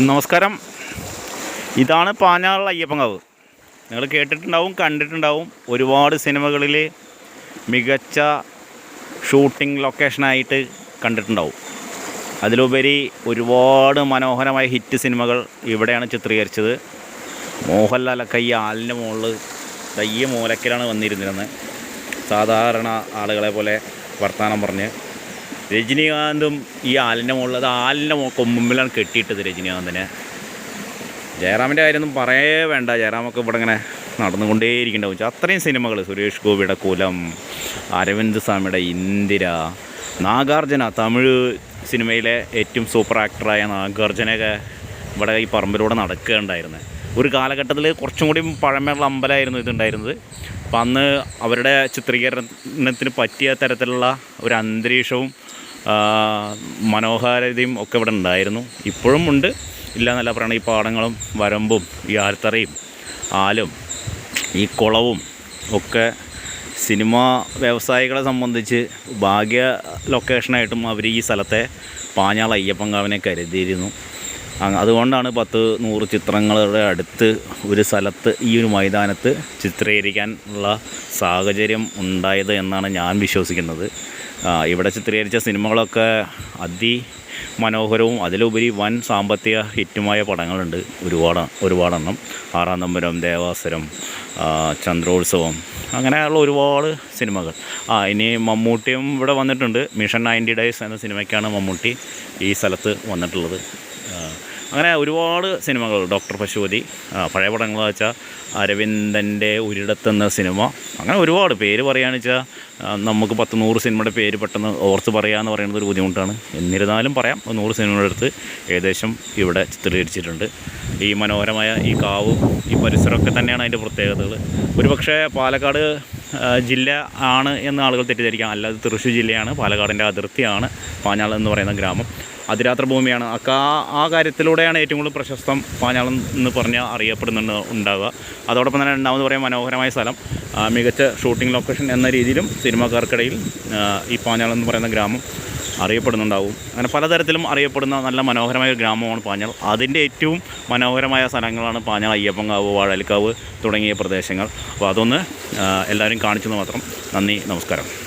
നമസ്കാരം. ഇതാണ് പാഞ്ഞാറുള്ള അയ്യപ്പങ്കാവ് നിങ്ങൾ കേട്ടിട്ടുണ്ടാവും കണ്ടിട്ടുണ്ടാവും. ഒരുപാട് സിനിമകളിൽ മികച്ച ഷൂട്ടിംഗ് ലൊക്കേഷനായിട്ട് കണ്ടിട്ടുണ്ടാവും. അതിലുപരി ഒരുപാട് മനോഹരമായ ഹിറ്റ് സിനിമകൾ ഇവിടെയാണ് ചിത്രീകരിച്ചത്. മോഹൻലാലൊക്കെ ഈ ആലിന്റെ മുകളിൽ തയ്യ മൂലക്കിലാണ് വന്നിരുന്നിരുന്നത്. സാധാരണ ആളുകളെ പോലെ വർത്തമാനം പറഞ്ഞ് രജനീകാന്തും ഈ ആലിന്റെ മുകളിൽ ആലിന്റെ കൊമ്പിലാണ് കെട്ടിയിട്ടത് രജനീകാന്തിനെ. ജയറാമിന്റെ കാര്യമൊന്നും പറയേ വേണ്ട. ജയറാമൊക്കെ ഇവിടെ ഇങ്ങനെ നടന്നുകൊണ്ടേയിരിക്കണ്ടാവും അത്രയും സിനിമകൾ സുരേഷ് ഗോപിയുടെ കുലം അരവിന്ദ് സ്വാമിയുടെ ഇന്ദിര നാഗാർജുന തമിഴ് സിനിമയിലെ ഏറ്റവും സൂപ്പർ ആക്ടറായ നാഗാർജുനൊക്കെ ഇവിടെ ഈ പറമ്പിലൂടെ നടക്കുകയുണ്ടായിരുന്നത് ഒരു കാലഘട്ടത്തിൽ കുറച്ചും കൂടി പഴമയുള്ള അമ്പലമായിരുന്നു ഇതുണ്ടായിരുന്നത്. അപ്പം അന്ന് അവരുടെ ചിത്രീകരണത്തിന് പറ്റിയ തരത്തിലുള്ള ഒരു അന്തരീക്ഷവും മനോഹാരിതയും ഒക്കെ ഇവിടെ ഉണ്ടായിരുന്നു. ഇപ്പോഴും ഉണ്ട്. ഇല്ല എന്നല്ല പറയണ ഈ പാടങ്ങളും വരമ്പും ഈ ആൽത്തറയും ആലും ഈ കുളവും ഒക്കെ സിനിമ വ്യവസായികളെ സംബന്ധിച്ച് ഭാഗ്യ ലൊക്കേഷനായിട്ടും അവർ ഈ സ്ഥലത്തെ പാഞ്ഞാൾ അയ്യപ്പങ്കാവിനെ കരുതിയിരുന്നു. അതുകൊണ്ടാണ് പത്ത് നൂറ് ചിത്രങ്ങളുടെ അടുത്ത് ഒരു സ്ഥലത്ത് ഈ ഒരു മൈതാനത്ത് ചിത്രീകരിക്കാൻ ഉള്ള സാഹചര്യം ഉണ്ടായത് എന്നാണ് ഞാൻ വിശ്വസിക്കുന്നത്. ഇവിടെ ചിത്രീകരിച്ച സിനിമകളൊക്കെ അതി മനോഹരവും അതിലുപരി വൻ സാമ്പത്തിക ഹിറ്റുമായ പടങ്ങളുണ്ട്. ഒരുപാട് ഒരുപാടെണ്ണം. ആറാം തമ്പുരം ദേവാസുരം ചന്ദ്രോത്സവം അങ്ങനെയുള്ള ഒരുപാട് സിനിമകൾ. ആ ഇനി മമ്മൂട്ടിയും ഇവിടെ വന്നിട്ടുണ്ട്. മിഷൻ നയന്റി ഡേയ്സ് എന്ന സിനിമയ്ക്കാണ് മമ്മൂട്ടി ഈ സ്ഥലത്ത് വന്നിട്ടുള്ളത്. അങ്ങനെ ഒരുപാട് സിനിമകൾ ഡോക്ടർ പശുപതി പഴയ പടങ്ങൾ വെച്ചാൽ അരവിന്ദന്റെ ഒരിടത്തെന്ന സിനിമ. അങ്ങനെ ഒരുപാട് പേര് പറയുകയാണെന്ന് വെച്ചാൽ നമുക്ക് പത്ത് നൂറ് സിനിമയുടെ പേര് പെട്ടെന്ന് ഓർത്ത് പറയാമെന്ന് പറയുന്നത് ഒരു ബുദ്ധിമുട്ടാണ്. എന്നിരുന്നാലും പറയാം നൂറ് സിനിമയുടെ അടുത്ത് ഏകദേശം ഇവിടെ ചിത്രീകരിച്ചിട്ടുണ്ട്. ഈ മനോഹരമായ ഈ കാവും ഈ പരിസരമൊക്കെ തന്നെയാണ് അതിന്റെ പ്രത്യേകതകൾ. ഒരുപക്ഷേ പാലക്കാട് ജില്ല ആണ് എന്ന് ആളുകൾ തെറ്റിദ്ധരിക്കാം. അല്ലാതെ തൃശ്ശൂർ ജില്ലയാണ് പാലക്കാടിന്റെ അതിർത്തിയാണ് പാഞ്ഞാൾ എന്ന് പറയുന്ന ഗ്രാമം. അതിരാത്ര ഭൂമിയാണ് അക്ക ആ- ആ കാര്യത്തിലൂടെയാണ് ഏറ്റവും കൂടുതൽ പ്രശസ്തം പാഞ്ഞാളം എന്ന് പറഞ്ഞാൽ അറിയപ്പെടുന്നുണ്ട് ഉണ്ടാവുക. അതോടൊപ്പം തന്നെ രണ്ടാമത് പറയാൻ മനോഹരമായ സ്ഥലം മികച്ച ഷൂട്ടിംഗ് ലൊക്കേഷൻ എന്ന രീതിയിലും സിനിമാക്കാർക്കിടയിൽ ഈ പാഞ്ഞാളം എന്ന് പറയുന്ന ഗ്രാമം അറിയപ്പെടുന്നുണ്ടാവും. അങ്ങനെ പലതരത്തിലും അറിയപ്പെടുന്ന നല്ല മനോഹരമായ ഒരു ഗ്രാമമാണ് പാഞ്ഞാൾ അതിന്റെ ഏറ്റവും മനോഹരമായ സ്ഥലങ്ങളാണ് പാഞ്ഞാൾ അയ്യപ്പൻകാവ് വാഴൽക്കാവ് തുടങ്ങിയ പ്രദേശങ്ങൾ. അപ്പോൾ അതൊന്ന് എല്ലാവരും കാണിച്ചെന്ന് മാത്രം നന്ദി നമസ്കാരം.